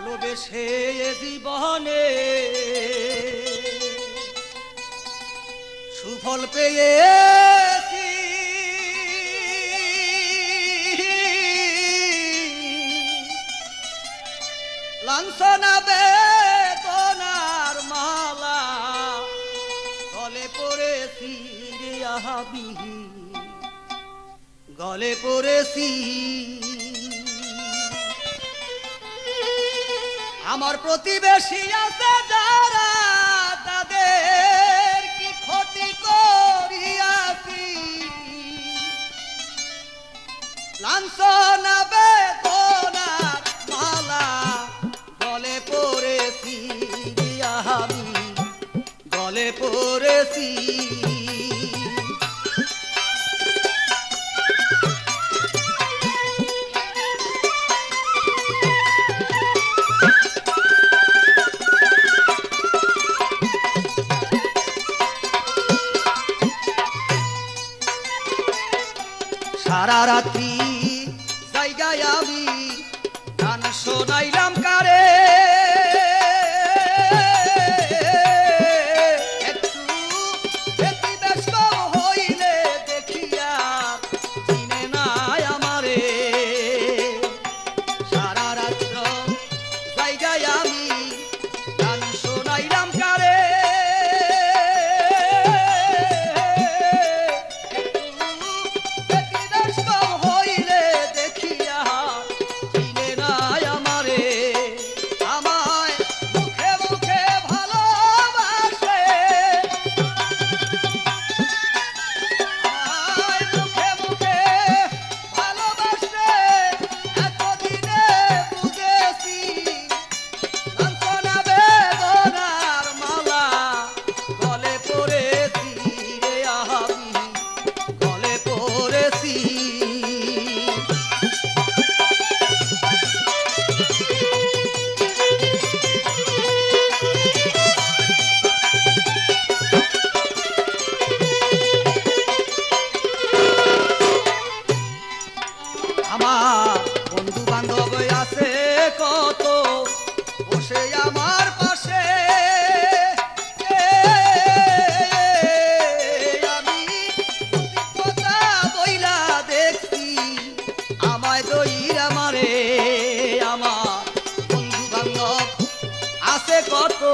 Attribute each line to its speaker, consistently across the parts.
Speaker 1: ভালোবেসে জীবনে সুফল পেয়ে লাঞ্ছনা বেদনার মালা গলে পড়েছি রিয়াহাবিহী গলে পড়েছি আমার প্রতিবেশী আছে যারা, তাদের কি ক্ষতি করিয়াছি? লাঞ্ছনা, বেদনার মালা গলে পড়েছি আমি গলে পড়েছি সারা রাত্রি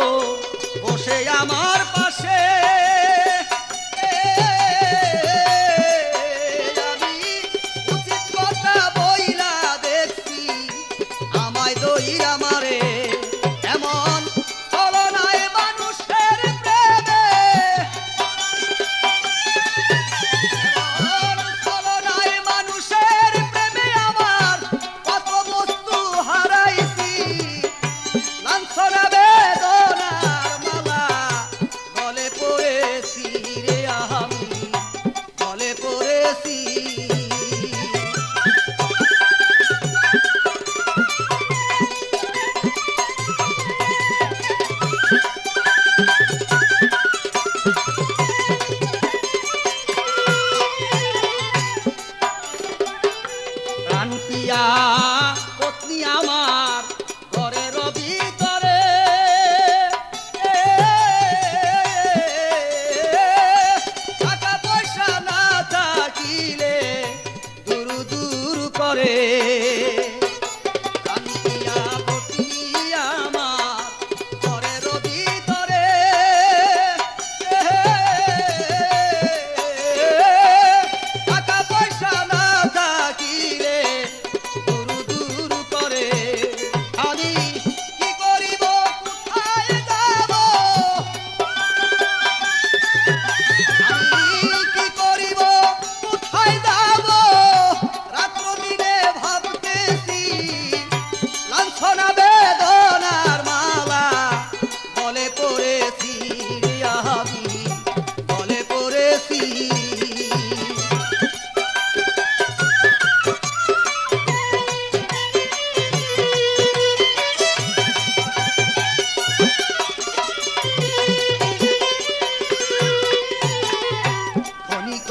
Speaker 1: oh.